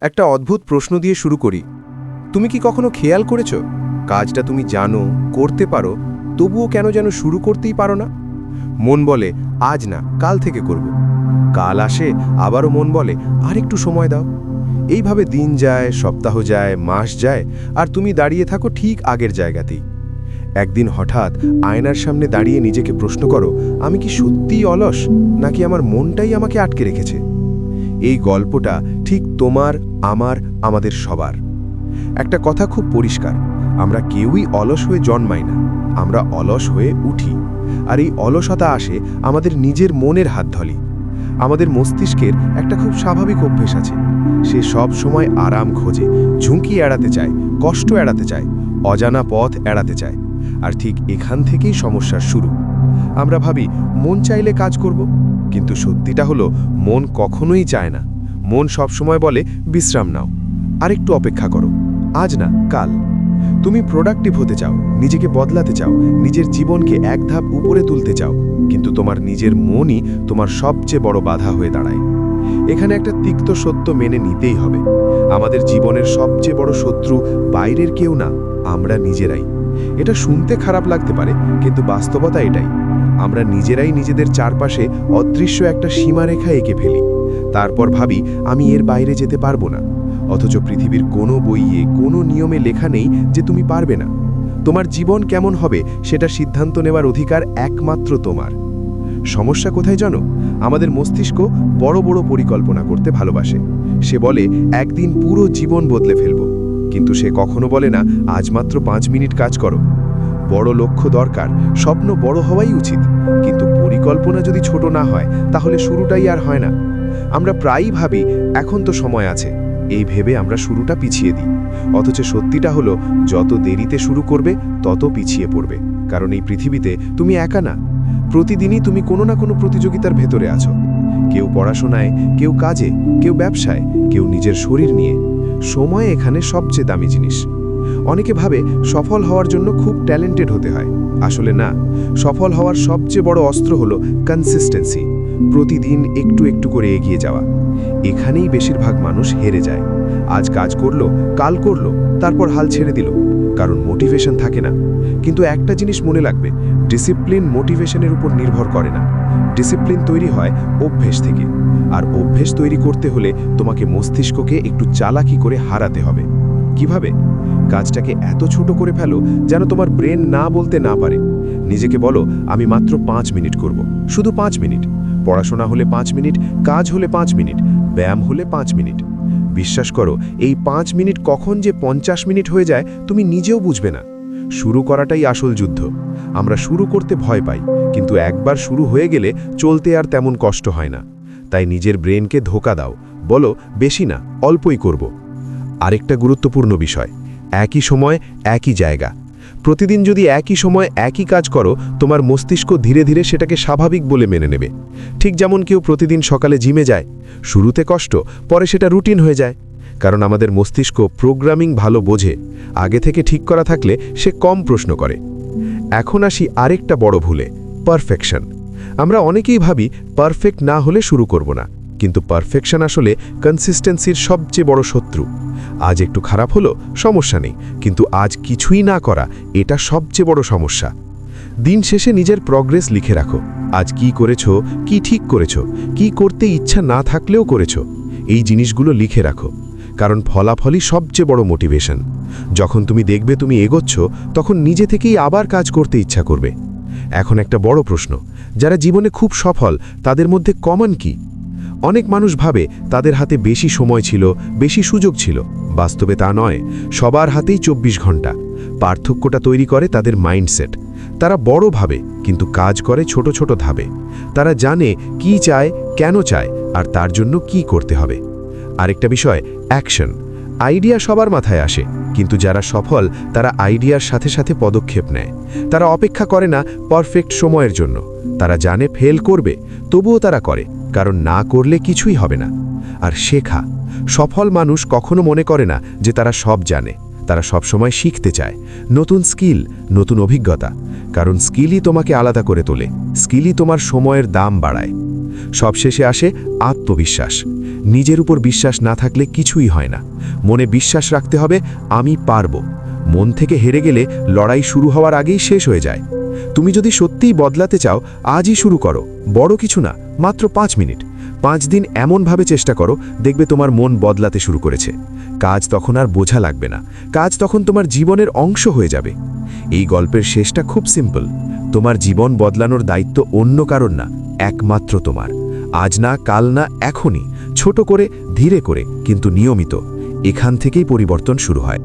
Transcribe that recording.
একটা অদ্ভুত প্রশ্ন দিয়ে শুরু করি। তুমি কি কখনো খেয়াল করেছ? কাজটা তুমি জানো, করতে পারো, তবুও কেন যেন শুরু করতেই পারো না? মন বলে, আজ না, কাল থেকে করব। কাল আসে, আবারও মন বলে আর একটু সময় দাও। এইভাবে দিন যায়, সপ্তাহ যায়, মাস যায়, আর তুমি দাঁড়িয়ে থাকো ঠিক আগের জায়গাতেই। একদিন হঠাৎ আয়নার সামনে দাঁড়িয়ে নিজেকে প্রশ্ন করো, আমি কি সত্যিই অলস? নাকি আমার মনটাই আমাকে আটকে রেখেছে? এই গল্পটা ঠিক তোমার, আমার, আমাদের সবার। একটা কথা খুব পরিষ্কার, আমরা কেউই অলস হয়ে জন্মাই না, আমরা অলস হয়ে উঠি। আর এই অলসতা আসে আমাদের নিজের মনের হাত ধলি আমাদের মস্তিষ্কের একটা খুব স্বাভাবিক অভ্যেস আছে, সে সব সময় আরাম খোঁজে, ঝুঁকি এড়াতে চায়, কষ্ট এড়াতে চায়, অজানা পথ এড়াতে চায়। আর ঠিক এখান থেকেই সমস্যার শুরু। আমরা ভাবি, মন চাইলে কাজ করব কিন্তু সত্যিটা হলো, মন কখনোই চায় না। মন সবসময় বলে, বিশ্রাম নাও। আরেকটু অপেক্ষা করো। আজ না, কাল। তুমি প্রোডাক্টিভ হতে চাও, নিজেকে বদলাতে চাও, নিজের জীবনকে এক ধাপ উপরে তুলতে চাও, কিন্তু তোমার নিজের মনই তোমার সবচেয়ে বড় বাধা হয়ে দাঁড়ায়। এখানে একটা তিক্ত সত্য মেনে নিতেই হবে। আমাদের জীবনের সবচেয়ে বড় শত্রু বাইরের কেউ না, আমরা নিজেরাই। এটা শুনতে খারাপ লাগতে পারে, কিন্তু বাস্তবতা এটাই। আমরা নিজেরাই নিজেদের চারপাশে অদৃশ্য একটা সীমারেখা এঁকে ফেলি। তারপর ভাবি, আমি এর বাইরে যেতে পারব না। অথচ পৃথিবীর কোনো বইয়ে, কোনো নিয়মে লেখা নেই যে তুমি পারবে না। তোমার জীবন কেমন হবে সেটা সিদ্ধান্ত নেওয়ার অধিকার একমাত্র তোমার। সমস্যা কোথায় জানো? আমাদের মস্তিষ্ক বড় বড় পরিকল্পনা করতে ভালোবাসে। সে বলে, একদিন পুরো জীবন বদলে ফেলব। কিন্তু সে কখনো বলে না, আজ মাত্র পাঁচ মিনিট কাজ করো। বড় লক্ষ্য দরকার, স্বপ্ন বড় হওয়াই উচিত। কিন্তু পরিকল্পনা যদি ছোট না হয়, তাহলে শুরুটাই আর হয় না। আমরা প্রায়ই ভাবি, এখন তো সময় আছে। এই ভেবে আমরা শুরুটা পিছিয়ে দিই। অথচ সত্যিটা হলো, যত দেরিতে শুরু করবে, তত পিছিয়ে পড়বে। কারণ এই পৃথিবীতে তুমি একা না। প্রতিদিনই তুমি কোনো না কোনো প্রতিযোগিতার ভেতরে আছো। কেউ পড়াশোনায়, কেউ কাজে, কেউ ব্যবসায়, কেউ নিজের শরীর নিয়ে। সময় এখানে সবচেয়ে দামি জিনিস। অনেকে ভাবে সফল হওয়ার জন্য খুব ট্যালেন্টেড হতে হয়। আসলে না। সফল হওয়ার সবচেয়ে বড় অস্ত্র হলো কনসিস্টেন্সি প্রতিদিন একটু একটু করে এগিয়ে যাওয়া। এখানেই বেশিরভাগ মানুষ হেরে যায়। আজ কাজ করল, কাল করল, তারপর হাল ছেড়ে দিল। কারণ মোটিভেশন থাকে না। কিন্তু একটা জিনিস মনে লাগবে ডিসিপ্লিন মোটিভেশনের উপর নির্ভর করে না। ডিসিপ্লিন তৈরি হয় অভ্যেস থেকে। আর অভ্যেস তৈরি করতে হলে তোমাকে মস্তিষ্ককে একটু চালাকি করে হারাতে হবে। কীভাবে? কাজটাকে এত ছোট করে ফেলো যেন তোমার ব্রেন না বলতে না পারে। নিজেকে বলো, আমি মাত্র পাঁচ মিনিট করব। শুধু পাঁচ মিনিট। পড়াশোনা হলে পাঁচ মিনিট, কাজ হলে পাঁচ মিনিট, ব্যায়াম হলে পাঁচ মিনিট। বিশ্বাস করো, এই পাঁচ মিনিট কখন যে পঞ্চাশ মিনিট হয়ে যায়, তুমি নিজেও বুঝবে না। শুরু করাটাই আসল যুদ্ধ। আমরা শুরু করতে ভয় পাই, কিন্তু একবার শুরু হয়ে গেলে চলতে আর তেমন কষ্ট হয় না। তাই নিজের ব্রেনকে ধোকা দাও। বলো, বেশি না, অল্পই করব। আরেকটা গুরুত্বপূর্ণ বিষয়। একই সময় একই জায়গা। প্রতিদিন যদি একই সময় একই কাজ করো, তোমার মস্তিষ্ক ধীরে ধীরে সেটাকে স্বাভাবিক বলে মেনে নেবে। ঠিক যেমন কেউ প্রতিদিন সকালে জিমে যায়, শুরুতে কষ্ট, পরে সেটা রুটিন হয়ে যায়। কারণ আমাদের মস্তিষ্ক প্রোগ্রামিং ভালো বোঝে, আগে থেকে ঠিক করা থাকলে সে কম প্রশ্ন করে। এখন আসি আরেকটা বড় ভুলে, পারফেকশন। আমরা অনেকেই ভাবি, পারফেক্ট না হলে শুরু করব না। কিন্তু পারফেকশন আসলে কনসিস্টেন্সির সবচেয়ে বড় শত্রু। আজ একটু খারাপ হলো, সমস্যা নেই, কিন্তু আজ কিছুই না করা, এটা সবচেয়ে বড় সমস্যা। দিন শেষে নিজের প্রগ্রেস লিখে রাখো। আজ কি করেছ, কি ঠিক করেছ, কি করতে ইচ্ছা না থাকলেও করেছ, এই জিনিসগুলো লিখে রাখো। কারণ ফলাফলই সবচেয়ে বড় মোটিভেশন যখন তুমি দেখবে তুমি এগোচ্ছ, তখন নিজে থেকেই আবার কাজ করতে ইচ্ছা করবে। এখন একটা বড় প্রশ্ন, যারা জীবনে খুব সফল, তাদের মধ্যে কমন কি? অনেক মানুষ ভাবে তাদের হাতে বেশি সময় ছিল, বেশি সুযোগ ছিল। বাস্তবে তা নয়, সবার হাতেই ২৪ ঘণ্টা। পার্থক্যটা তৈরি করে তাদের মাইন্ডসেট। তারা বড় ভাবে, কিন্তু কাজ করে ছোট ছোট ধাবে তারা জানে কি চায়, কেন চায়, আর তার জন্য কি করতে হবে। আরেকটা বিষয়, অ্যাকশন। আইডিয়া সবার মাথায় আসে, কিন্তু যারা সফল, তারা আইডিয়ার সাথে সাথে পদক্ষেপ নেয়। তারা অপেক্ষা করে না পারফেক্ট সময়ের জন্য। তারা জানে ফেল করবে, তবুও তারা করে। কারণ না করলে কিছুই হবে না। আর শেখা, সফল মানুষ কখনো মনে করে না যে তারা সব জানে, তারা সবসময় শিখতে চায়। নতুন স্কিল, নতুন অভিজ্ঞতা, কারণ স্কিলই তোমাকে আলাদা করে তোলে, স্কিলই তোমার সময়ের দাম বাড়ায়। সবশেষে আসে আত্মবিশ্বাস। নিজের উপর বিশ্বাস না থাকলে কিছুই হয় না। মনে বিশ্বাস রাখতে হবে, আমি পারব। মন থেকে হেরে গেলে লড়াই শুরু হওয়ার আগেই শেষ হয়ে যায়। তুমি যদি সত্যিই বদলাতে চাও, আজই শুরু করো। বড় কিছু না, মাত্র পাঁচ মিনিট। পাঁচ দিন এমনভাবে চেষ্টা করো, দেখবে তোমার মন বদলাতে শুরু করেছে। কাজ তখন আর বোঝা লাগবে না। কাজ তখন তোমার জীবনের অংশ হয়ে যাবে। এই গল্পের শেষটা খুব সিম্পল। তোমার জীবন বদলানোর দায়িত্ব অন্য কারণ না, একমাত্র তোমার। আজ না, কাল না, এখনই। ছোট করে, ধীরে করে, কিন্তু নিয়মিত। এখান থেকেই পরিবর্তন শুরু হয়।